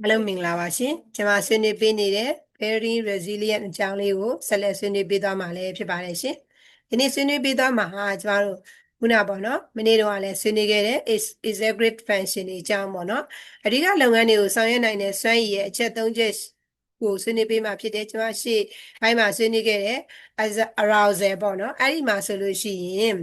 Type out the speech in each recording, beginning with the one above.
အားလုံးမင်္ဂလာပါရှင်ကျွန်မဆွေးနွေးပေးနေတဲ့ very resilient အကြောင်းလေးကိုဆက်လက်ဆွေးနွေးပေးသွားမှာလည်းဖြစ်ပါတယ်ရှင်ဒီနေ့ဆွေးနွေးပေးသွားမှာဟာကျွန်တော်တို့ခုနပေါ့နော်မနေ့တော့လည်းဆွေးနွေးခဲ့တဲ့ is is a great function တွေအကြောင်းပေါ့နော်အဓိကလုပ်ငန်းတွေကိုဆောင်ရွက်နိုင်တဲ့စွမ်းရည်ရဲ့အချက်၃ချက်ကိုဆွေးနွေးပေးမှာဖြစ်တယ်ကျွန်မရှေ့ဘိုင်းမှာဆွေးနွေးခဲ့တဲ့ as arousal ပေါ့နော်အဲ့ဒီမှာဆိုလို့ရှိရင်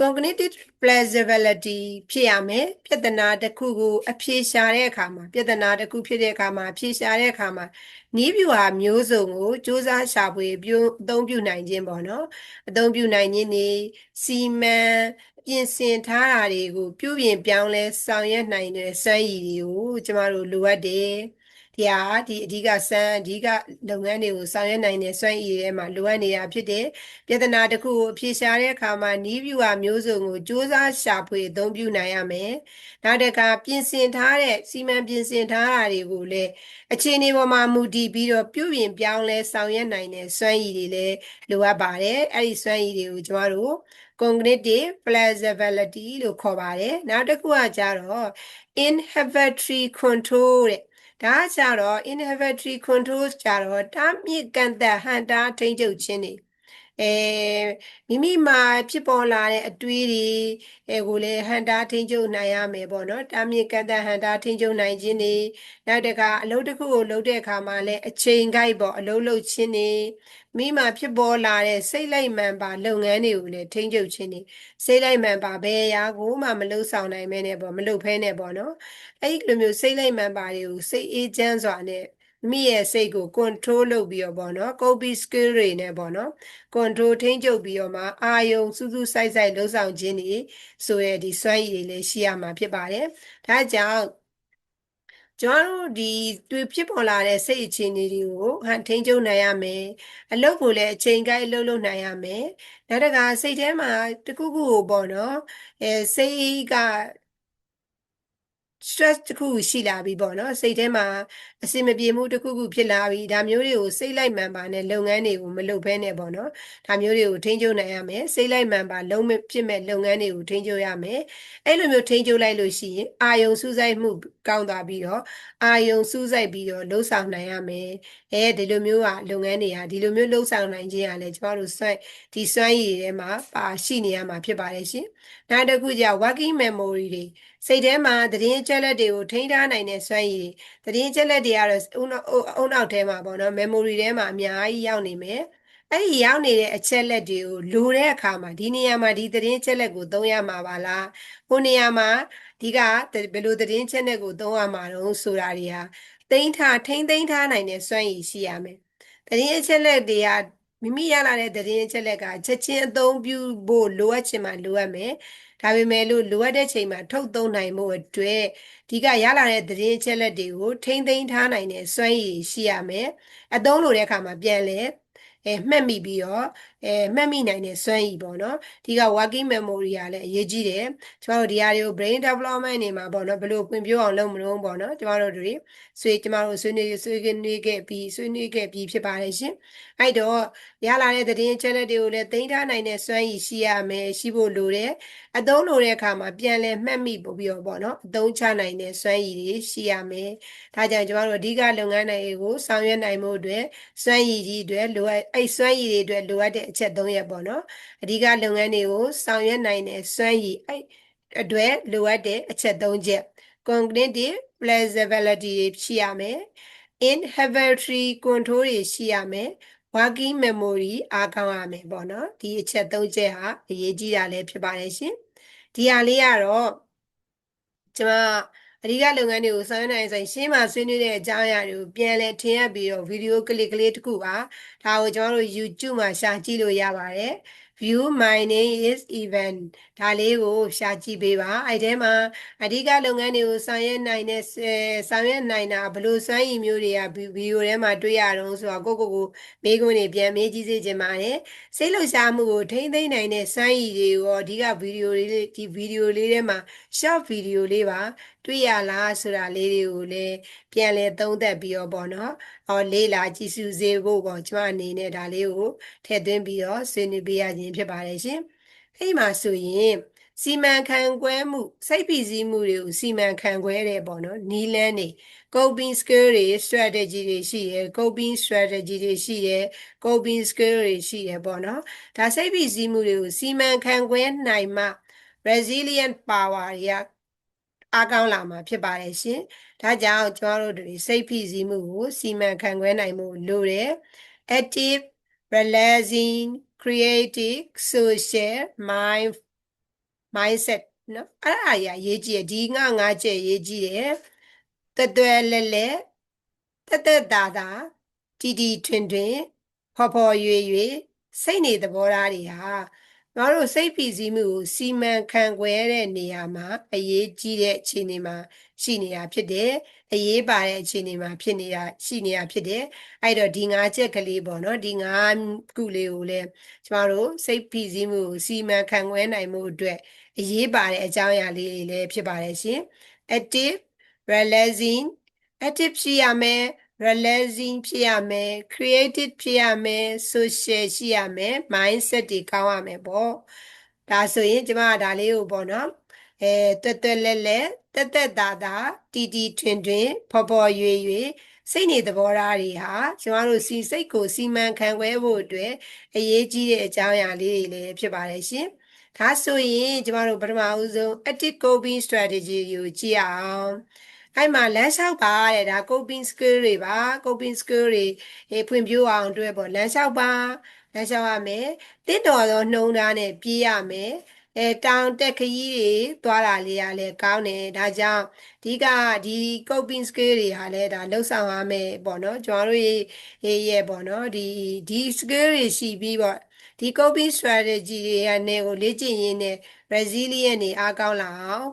cognitive plausibility ဖြစ်ရမယ်ပြဿနာတစ်ခုကိုအဖြေရှာတဲ့အခါမှာပြဿနာတစ်ခုဖြစ်တဲ့အခါမှာအဖြေရှာတဲ့အခါမှာနီးဗျူဟာမျိုးစုံကိုစ조사ရှာဖွေပြုအသုံးပြုနိုင်ခြင်းပေါ့နော်အသုံးပြုနိုင်ခြင်းနေစီမံပြင်ဆင်ထားတာတွေကို ပြုပြင်ပြောင်းလဲဆောင်ရွက်နိုင်တဲ့စွမ်းရည်တွေကိုကျမတို့လိုအပ်တယ် ဒီဟာဒီအဓိကစမ်းအဓိကလုပ်ငန်းတွေကိုဆောင်ရွက်နိုင်တဲ့စွမ်းရည်တွေမှာလိုအပ်နေတာဖြစ်တယ်ပြဿနာတစ်ခုကိုအဖြေရှာတဲ့အခါမှာနီးဗျူဟာမျိုးစုံကိုစူးစမ်းရှာဖွေအသုံးပြုနိုင်ရမယ်နောက်တစ်ခါပြင်ဆင်ထားတဲ့စီမံပြင်ဆင်ထားတာတွေကိုလည်းအခြေအနေပေါ်မှာမူတည်ပြီးတော့ပြုပြင်ပြောင်းလဲဆောင်ရွက်နိုင်တဲ့စွမ်းရည်တွေလည်းလိုအပ်ပါတယ်အဲ့ဒီစွမ်းရည်တွေကိုကျမတို့ cognitive plausibility လို့ခေါ်ပါတယ်နောက်တစ်ခုကကြတော့ inhibitory control တဲ့ ဒါကကြတော့ inhibitory control ကြတော့တားမြစ်ကန့်သက်ဟန်တာထိန်းချုပ်ခြင်းတွေ အဲမိမိမှာဖြစ်ပေါ်လာတဲ့အတွေးတွေအဲကိုလည်းဟန်တာထိန်းချုပ်နိုင်ရမယ်ပေါ့နော်တားမြစ်ကန့်သက်ဟန်တာထိန်းချုပ်နိုင်ခြင်းတွေနောက်တစ်ခါအလုပ်တစ်ခုကိုလုပ်တဲ့အခါမှာလည်းအချိန်ကိုက်ပေါ့အလုပ်လုပ်ခြင်းတွေမိမှာဖြစ်ပေါ်လာတဲ့စိတ်လိုက်မှန်ပါလုပ်ငန်းတွေကိုလည်းထိန်းချုပ်ခြင်းတွေစိတ်လိုက်မှန်ပါဘယ်အရာကိုမှမလုပ်ဆောင်နိုင်မဲနဲ့ပေါ့မလုပ်ဖဲနဲ့ပေါ့နော်အဲ့ဒီလိုမျိုးစိတ်လိုက်မှန်ပါတွေကိုစိတ်အေးချမ်းစွာနဲ့ မိရဲ့စိတ်ကို control လုပ်ပြီးတော့ပေါ့နော် copy skill တွေနဲ့ပေါ့နော် control ထိန်းချုပ်ပြီးတော့မှအာယုံစူးစူးဆိုင်ဆိုင်လှုပ်ဆောင်ခြင်းတွေဆိုရဒီစွမ်းရည်တွေလည်းရှိရမှာဖြစ်ပါတယ်ဒါကြောင့်ကျွန်တော်တို့ဒီတွေ့ဖြစ်ပေါ်လာတဲ့စိတ်အခြေအနေတွေကိုဟန်ထိန်းချုပ်နိုင်ရမယ်အလုပ်ကိုလည်းအချိန်ကိုက်အလုပ်လုပ်နိုင်ရမယ်နောက်တစ်ခါစိတ်ထဲမှာတခုခုကိုပေါ့နော်အဲစိတ်က stress တစ်ခုရှိလာပြီပေါ့နော်စိတ်ထဲမှာ အဆင်မပြေမှုတစ်ခုခုဖြစ်လာပြီဒါမျိုးတွေကိုစိတ်လိုက်မှန်ပါနဲ့လုပ်ငန်းတွေကိုမလုပ်ဘဲနဲ့ပေါ့နော်ဒါမျိုးတွေကိုထိန်းချုပ်နိုင်ရမယ်စိတ်လိုက်မှန်ပါလုံးမဖြစ်မဲ့လုပ်ငန်းတွေကိုထိန်းချုပ်ရမယ်အဲ့လိုမျိုးထိန်းချုပ်လိုက်လို့ရှိရင်အာယုံစူးစိုက်မှုကောင်းသွားပြီးတော့အာယုံစူးစိုက်ပြီးတော့လှုပ်ဆောင်နိုင်ရမယ်အဲဒီလိုမျိုးကလုပ်ငန်းတွေဟာဒီလိုမျိုးလှုပ်ဆောင်နိုင်ခြင်းကလည်းကျမတို့စွမ်းဒီစွမ်းရည်တွေမှာပါရှိနေရမှာဖြစ်ပါတယ်ရှင်နောက်တစ်ခုကျ working memory တွေစိတ်ထဲမှာသတင်းအချက်လက်တွေကိုထိန်းထားနိုင်တဲ့စွမ်းရည်တွေသတင်းအချက်လက်တွေကတော့အုံနောက်အုံနောက်ထဲမှာပေါ့နော် memory ထဲမှာအများကြီးရောက်နေမယ်အဲ့ဒီရောက်နေတဲ့အချက်လက်တွေကိုလိုတဲ့အခါမှာဒီနေရာမှာဒီသတင်းအချက်လက်ကိုသုံးရမှာပါလားဟိုနေရာမှာဒီကဘယ်လိုသတင်းချက်လက်ကိုသုံးရမှာတော့ဆိုတာတွေဟာသိမ်းထားထိန်းသိမ်းထားနိုင်တဲ့စွမ်းရည်ရှိရမယ်သတင်းအချက်လက်တွေက မိမိရလာတဲ့သတင်းအချက်လက်ကချက်ချင်းအသုံးပြုဖို့လိုအပ်ချင်မှလိုအပ်မယ်ဒါပေမဲ့လို့လိုအပ်တဲ့ချိန်မှာထုတ်သုံးနိုင်မှုအတွက်ဒီကရလာတဲ့သတင်းအချက်လက်တွေကိုထိမ့်သိမ်းထားနိုင်တဲ့စွမ်းရည်ရှိရမယ်အသုံးလိုတဲ့အခါမှာပြန်လဲ အဲမှတ်မိပြီးတော့အဲမှတ်မိနိုင်တဲ့စွမ်းရည်ပေါ့နော်ဒီက working memory ကလည်းအရေးကြီးတယ်ကျွန်တော်တို့ဒီဟာတွေကို brain development နေမှာပေါ့နော်ဘယ်လိုပွင့်ပြောအောင်လုပ်မလို့ပေါ့နော်ကျွန်တော်တို့တွေဆွေးကျွန်တော်တို့ဆွေးနွေးဆွေးနွေးခဲ့ပြီးဆွေးနွေးခဲ့ပြီးဖြစ်ပါတယ်ရှင်အဲ့တော့ရလာတဲ့သတင်းအချက်လက်တွေကိုလည်းသိမ်းထားနိုင်တဲ့စွမ်းရည်ရှိရမယ်ရှိဖို့လိုတယ်အသုံးလိုတဲ့အခါမှာပြန်လဲမှတ်မိပို့ပြီးတော့ပေါ့နော်အသုံးချနိုင်တဲ့စွမ်းရည်တွေရှိရမယ်ဒါကြောင့်ကျွန်တော်တို့အဓိကလုပ်ငန်းတွေကိုဆောင်ရွက်နိုင်မှုအတွက်စွမ်းရည်ကြီးအတွက်လိုအပ်အဲ့စွမ်းရည်တွေအတွက်လိုအပ်တဲ့အချက်၃ရက်ပေါ့နော်အဓိကလုပ်ငန်းတွေကိုဆောင်ရွက်နိုင်တဲ့စွမ်းရည်အဲ့အတွက်လိုအပ်တဲ့အချက်၃ချက် cognitive plausibility ရှိရမယ် inhibitory control တွေရှိရမယ် working memory အားကောင်းရမယ်ပေါ့နော်ဒီအချက်၃ချက်ဟာအရေးကြီးတာလည်းဖြစ်ပါတယ်ရှင်ဒီဟာလေးကတော့ကျွန်မ အဓိကလုပ်ငန်းတွေကိုဆောင်ရွက်နိုင်ဆိုရင်ရှင်းမှာဆွေးနွေးတဲ့အကြောင်းအရာတွေကိုပြန်လဲထင်ရပြီးတော့ဗီဒီယိုကလစ်ကလေးတစ်ခုပါဒါကိုကျွန်တော်တို့ YouTube မှာရှာကြည့်လို့ရပါတယ် view my name is event ဒါလေးကိုရှာကြည့်ပေးပါအဲ့ထဲမှာအဓိကလုပ်ငန်းတွေကိုဆောင်ရွက်နိုင်တဲ့ဆောင်ရွက်နိုင်တာဘလို့စွမ်းရည်မျိုးတွေကဗီဒီယိုထဲမှာတွေ့ရတော့ဆိုတော့ကိုကိုကိုမေးခွန်းတွေပြန်မေးကြည့်စေချင်ပါတယ်စိတ်လှုပ်ရှားမှုကိုထိမ့်သိမ့်နိုင်တဲ့စွမ်းရည်တွေရောအဓိကဗီဒီယိုလေးဒီဗီဒီယိုလေးထဲမှာ short ဗီဒီယိုလေးပါတွေ့ရလားဆိုတာလေးတွေကိုလည်းပြန်လဲသုံးသပ်ပြီးတော့ပေါ့နော်။ဟောလေးလာကြည့်စုစေဖို့ပေါ့ကျွန်မအနေနဲ့ဒါလေးကိုထည့်သွင်းပြီးတော့ဆွေးနွေးပေးရခြင်းဖြစ်ပါတယ်ရှင်။အဲ့မှာဆိုရင်စီမံခန့်ခွဲမှုစိတ်ဖိစီးမှုတွေကိုစီမံခန့်ခွဲတယ်ပေါ့နော်နီလန်းနေ coping skill တွေ strategy တွေရှိတယ် coping strategy တွေရှိတယ် coping skill တွေရှိတယ်ပေါ့နော်ဒါစိတ်ဖိစီးမှုတွေကိုစီမံခန့်ခွဲနိုင်မှ resilient power တွေက အားကောင်းလာမှာဖြစ်ပါတယ်ရှင်ဒါကြောင့်ကျွန်တော်တို့တွေစိတ်ဖိစီးမှုကိုစီမံခန့်ခွဲနိုင်မှုလိုတယ် active relaxing creative social mind mindset နော်အဲ့ဒါကြီးအရေးကြီးတယ်ဒီငါငါချက်အရေးကြီးတယ်တက်တွဲလဲလဲတက်တက်တာတာတီတီထွင်ထွင်ဖော်ဖော်ရွေရွေစိတ်နေသဘောထားတွေဟာ ကျွန်တော်တို့စိတ်ဖိစီးမှုကိုစီမံခန့်ခွဲတဲ့နေရာမှာအရေးကြီးတဲ့အခြေအနေမှာရှိနေတာဖြစ်တယ်အရေးပါတဲ့အခြေအနေမှာဖြစ်နေတာရှိနေတာဖြစ်တယ်အဲ့တော့ဒီငါးချက်ကလေးပေါ့နော်ဒီငါးခုလေးကိုလည်းကျမတို့စိတ်ဖိစီးမှုကိုစီမံခန့်ခွဲနိုင်မှုအတွက်အရေးပါတဲ့အကြောင်းအရာလေးတွေလည်းဖြစ်ပါတယ်ရှင် active relaxing active ရှိရမယ် relaxing ဖြစ်ရမယ် creative ဖြစ်ရမယ် social ရှိရမယ် mindset တွေကောင်းရမယ်ပေါ့ဒါဆိုရင်ကျမကဒါလေးကိုပေါ့နော်အဲတွတ်တွတ်လဲလဲတက်တက်တာတာတီတီထွင်ထွင်ဖော်ဖော်ရွေရွေစိတ်နေသဘောထားတွေဟာကျမတို့စီစိတ်ကိုစီမံခန့်ခွဲဖို့အတွက်အရေးကြီးတဲ့အကြောင်းအရာလေးတွေလည်းဖြစ်ပါတယ်ရှင်ဒါဆိုရင်ကျမတို့ပထမဦးဆုံး active coping strategy ကိုကြည့်အောင် အဲ့မှာလမ်းလျှောက်ပါတဲ့ဒါ coping skill တွေပါ coping skill တွေအေးဖွံ့ဖြိုးအောင်အတွက်ပေါ့လမ်းလျှောက်ပါလမ်းလျှောက်ရမယ်တင့်တော်သောနှုံသားနဲ့ပြေးရမယ်အဲတောင်တက်ခရီးတွေသွားတာလေးရလဲကောင်းတယ်ဒါကြောင့်ဒီကဒီ coping skill တွေဟာလဲဒါလှုပ်ဆောင်ရမယ်ပေါ့နော်ကျွန်တော်တို့ရေးရဲ့ပေါ့နော်ဒီဒီ skill တွေရှိပြီးပေါ့ဒီ coping strategy တွေကနေကိုလေ့ကျင့်ရင်းနဲ့ resilient နေအားကောင်းလာအောင်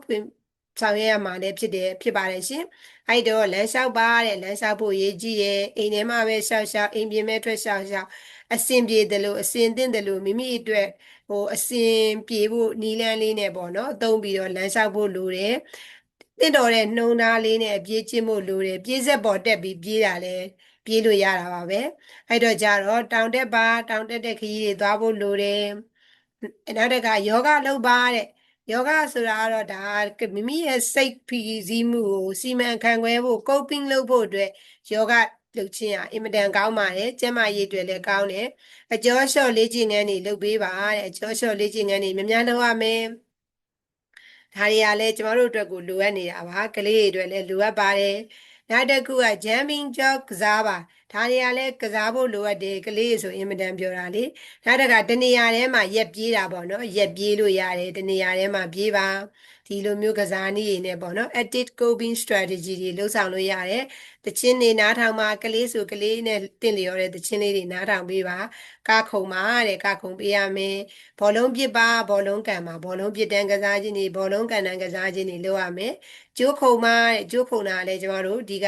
ဆောင်ရွက်ရမှာလည်းဖြစ်တယ်ဖြစ်ပါတယ်ရှင်။အဲ့တော့လမ်းလျှောက်ပါတဲ့လမ်းလျှောက်ဖို့ရေးကြည့်ရဲ့အိမ်ထဲမှာပဲရှောက်ရှောက်အိမ်ပြင်မဲ့ထွက်ရှောက်ရှောက်အစင်ပြေတယ်လို့အစင်သင့်တယ်လို့မိမိအတွက်ဟိုအစင်ပြေဖို့နီလန်းလေးနဲ့ပေါ့နော်အသုံးပြီးတော့လမ်းလျှောက်ဖို့လိုတယ်။တင့်တော်တဲ့နှုံသားလေးနဲ့ပြေးချင်းဖို့လိုတယ်ပြေးဆက်ပေါ်တက်ပြီးပြေးတာလဲပြေးလို့ရတာပါပဲ။အဲ့တော့ကြတော့တောင်တက်ပါတောင်တက်တဲ့ခရီးတွေသွားဖို့လိုတယ်။နောက်တကယောဂလုပ်ပါတဲ့ ယောဂဆိုတာကတော့ဒါမိမိရဲ့စိတ်ဖိစီးမှုကိုစီမံခန့်ခွဲဖို့ coping လုပ်ဖို့အတွက်ယောဂလုပ်ခြင်းဟာအင်မတန်ကောင်းပါတယ်ကျန်းမာရေးအတွက်လည်းကောင်းတယ်အကျော်လျှော့လေ့ကျင့်ခန်းတွေလုပ်ပေးပါတဲ့အကျော်လျှော့လေ့ကျင့်ခန်းတွေများများလုပ်ရမယ်ဒါတွေကလည်းကျမတို့အတွက်ကိုလိုအပ်နေတာပါကလေးတွေအတွက်လည်းလိုအပ်ပါတယ် နောက်တစ်ခုက jumping jog ကစားပါဒါတွေကလည်းကစားဖို့လိုအပ်တယ်ကလေးဆိုအင်မတန်ပြောတာလေနောက်တစ်ခါတနေရာထဲမှာရက်ပြေးတာပေါ့နော်ရက်ပြေးလို့ရတယ်တနေရာထဲမှာပြေးပါ ဒီလိုမျိုးကစားနည်းတွေနဲ့ပေါ့နော် active coping strategy တွေလှုပ်ဆောင်လို့ရတယ်တချင်းနေနားထောင်မှာကလေးဆိုကလေးနဲ့တင့်လျော်တဲ့တချင်းလေးတွေနားထောင်ပေးပါကခုံပါတဲ့ကခုံပေးရမယ်ဘောလုံးပစ်ပါဘောလုံးကန်ပါဘောလုံးပစ်တန်းကစားခြင်းတွေဘောလုံးကန်တန်းကစားခြင်းတွေလုပ်ရမယ်ကျိုးခုံပါတဲ့ကျိုးခုံတာလည်းကျမတို့ဒီက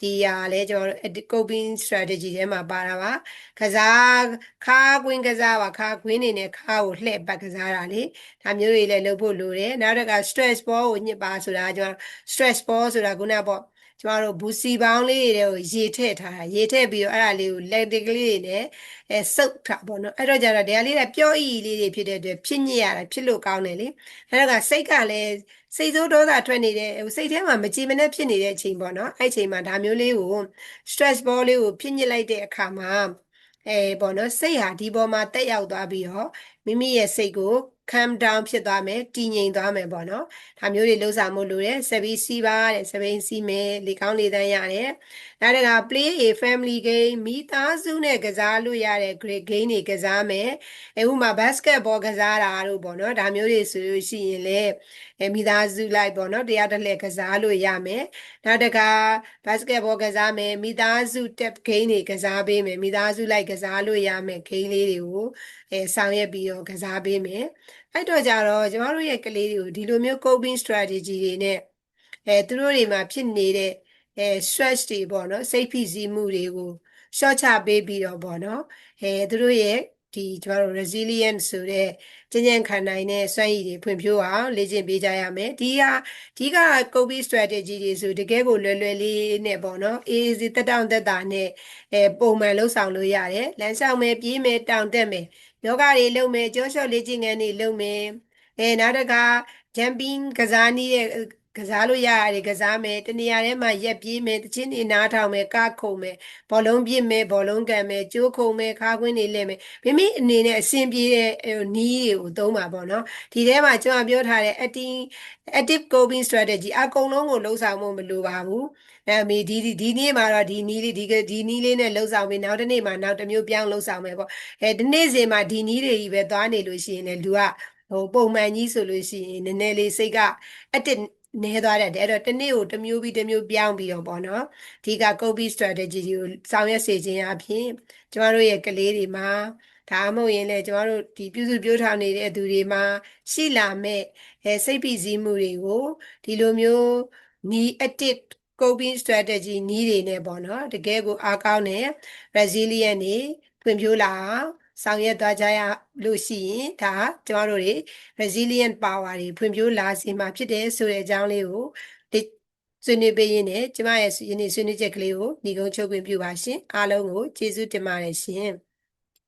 ဒီဟာလည်းကျွန်တော်တို့ coping strategy ထဲမှာပါတာပါကစားခါကွင်းကစားပါခါကွင်းနေနဲ့ခါကိုလှည့်ပတ်ကစားတာလေဒါမျိုးတွေလည်းလုပ်ဖို့လိုတယ်နောက်တစ်ခါ stress ball ကိုညှစ်ပါဆိုတာကျွန်တော် stress ball ဆိုတာခုနကပေါ့ ကျမတို့ဘူစီပေါင်းလေးတွေကိုရေထည့်ထားတာရေထည့်ပြီးတော့အဲ့ဒါလေးကိုလက်ကလေးတွေနဲ့အဲစုပ်ထားပေါ့နော်အဲ့တော့ကျတော့ဒီဟာလေးကပျော့အီလေးတွေဖြစ်တဲ့အတွက်ဖြစ်ညစ်ရတာဖြစ်လို့ကောင်းတယ်လေအဲ့တော့ကစိတ်ကလည်းစိတ်ဆိုးဒေါသထွက်နေတဲ့စိတ်ထဲမှာမကြည်မနှက်ဖြစ်နေတဲ့အချိန်ပေါ့နော်အဲ့ချိန်မှာဒါမျိုးလေးကို stress ball လေးကိုဖြစ်ညစ်လိုက်တဲ့အခါမှာအဲပေါ့နော်စိတ်ဟာဒီပေါ်မှာတက်ရောက်သွားပြီးတော့မိမိရဲ့စိတ်ကို calm down ဖြစ်သွားမယ်တည်ငြိမ်သွားမယ်ပေါ့နော်ဒါမျိုးတွေလှုပ်ဆောင်မှုလိုတယ်စပီးစီးပါတဲ့စပင်းစီးမယ်လေကောင်းလေတန်းရတယ်နောက်တက play a family game မိသားစုနဲ့ကစားလို့ရတဲ့ great game တွေကစားမယ်အဲဥမာ basketball ကစားတာတို့ပေါ့နော်ဒါမျိုးတွေဆိုလို့ရှိရင်လေအဲမိသားစုလိုက်ပေါ့နော်တရားတစ်လှည့်ကစားလို့ရမယ်နောက်တက basketball ကစားမယ်မိသားစု tap game တွေကစားပေးမယ်မိသားစုလိုက်ကစားလို့ရမယ် game လေးတွေကို အဲဆောင်ရွက်ပြီးတော့ကစားပေးမယ်အဲ့တော့ကြတော့ကျမတို့ရဲ့ကလေးတွေကိုဒီလိုမျိုး coping strategy တွေနဲ့အဲသူတို့တွေမှာဖြစ်နေတဲ့အဲ stress တွေပေါ့နော်စိတ်ဖိစီးမှုတွေကို short ချပေးပြီးတော့ပေါ့နော်အဲသူတို့ရဲ့ဒီကျမတို့ resilient ဆိုတဲ့ကျဉ်းကျဉ်းခံနိုင်တဲ့စွမ်းရည်တွေဖွံ့ဖြိုးအောင်လေ့ကျင့်ပေးကြရမယ်ဒီဟာဒီက coping strategy တွေဆိုတကယ်ကိုလွယ်လွယ်လေးနဲ့ပေါ့နော် easy တက်တောင့်တက်တာနဲ့အဲပုံမှန်လှုပ်ဆောင်လို့ရတယ်လမ်းလျှောက်မယ်ပြေးမယ်တောင့်တက်မယ် ယောဂတွေလုပ်မယ်ကြောလျှော့လေ့ကျင့်ခန်းတွေလုပ်မယ်အဲနောက်တစ်ခါ jumping ကစားနည်းတဲ့ ကစားလို့ရရတယ်ကစားမယ်တနေရာထဲမှာရက်ပြေးမယ်တချင်းနေနားထောင်မယ်ကခုံမယ်ဘောလုံးပြစ်မယ်ဘောလုံးကန်မယ်ကျိုးခုံမယ်ခါခွင်းနေလဲမယ်မိမိအနေနဲ့အဆင်ပြေတဲ့နီးတွေကိုသုံးပါပေါ့နော်ဒီထဲမှာကျွန်တော်ပြောထားတဲ့ active active coping strategy အကုန်လုံးကိုလှုပ်ဆောင်မှုမလိုပါဘူးအဲမေဒီဒီဒီနေ့မှာတော့ဒီနီးလေးဒီကဒီနီးလေးနဲ့လှုပ်ဆောင်ပြီးနောက်တစ်နေ့မှာနောက်တစ်မျိုးပြောင်းလှုပ်ဆောင်မယ်ပေါ့အဲဒီနေ့စဉ်မှာဒီနီးတွေကြီးပဲသွားနေလို့ရှိရင်လည်းလူကဟိုပုံမှန်ကြီးဆိုလို့ရှိရင်နည်းနည်းလေးစိတ်ကအတစ် နေသွားတတ်တယ်အဲ့တော့တစ်နေ့ကိုတစ်မျိုးပြီးတစ်မျိုးပြောင်းပြီးတော့ပေါ့နော်ဒီက copy strategy ကိုဆောင်ရွက်စေခြင်းအပြင်ကျမတို့ရဲ့ကလေးတွေမှာဒါမှမဟုတ်ရင်လည်းကျမတို့ဒီပြုစုပြောထောင်နေတဲ့သူတွေမှာရှိလာမဲ့အဲစိတ်ဖိစီးမှုတွေကိုဒီလိုမျိုး need active coping strategy နည်းတွေနဲ့ပေါ့နော်တကယ်ကိုအားကောင်းတဲ့ resilient နေဖွံ့ဖြိုးလာအောင် ဆောင်ရွက်သွားကြရလို့ရှိရင်ဒါကျမတို့တွေ resilient power တွေဖွံ့ဖြိုးလာစေမှာဖြစ်တယ်ဆိုတဲ့အကြောင်းလေးကိုဒီဆွေးနွေးပေးရင်းနဲ့ကျမရဲ့ယနေ့ဆွေးနွေးချက်ကလေးကိုညီကုန်းချုပ်ခွင့်ပြုပါရှင်အားလုံးကိုကျေးဇူးတင်ပါတယ်ရှင်